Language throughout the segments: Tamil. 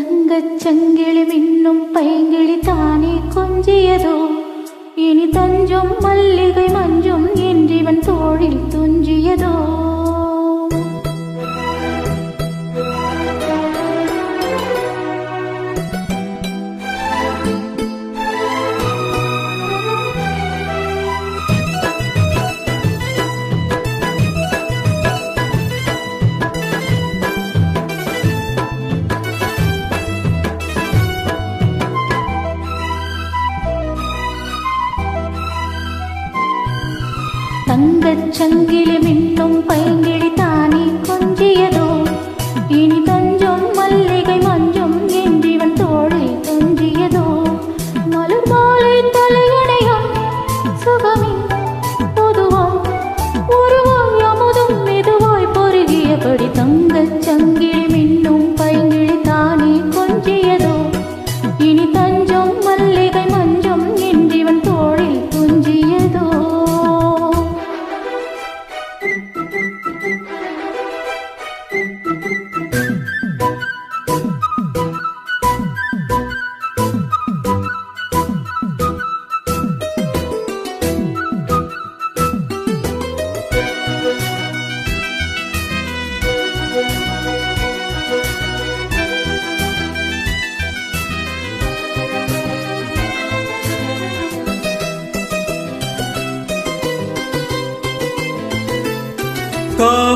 தங்கச் சங்கிலி மின்னும் பைங்கிளி தானே கொஞ்சியதோ? இனி தஞ்சம் மல்லிகை மஞ்சும் சங்கிலி மின்னும் பைங்கிளி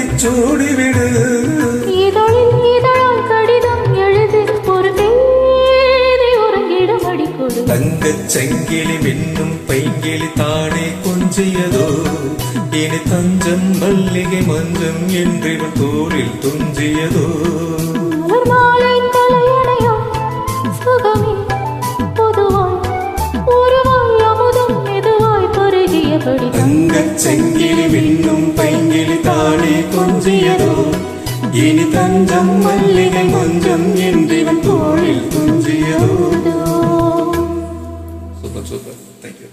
அள்ளிச் சூடிவிடு இதழில் இதழால் கடிதம் எழுது ஒரு தேதி உறங்கிடும் அடிக்கொடு. தங்கச் செங்கிலி மின்னும் பைங்கிலி தானே கொஞ்சியதோ? இனி தஞ்சம் மல்லிகை மஞ்சம் என்று தோளில் துஞ்சியதோ? தங்கச் செங்கிலி விண்ணும் பைங்கிலி தாடி கொஞ்சியதோ? இனி தஞ்சம் மல்லிகை கொஞ்சம் என்று இவன் தோளில் துஞ்சியதோ சூப்பர் சூப்பர். தேங்க்யூ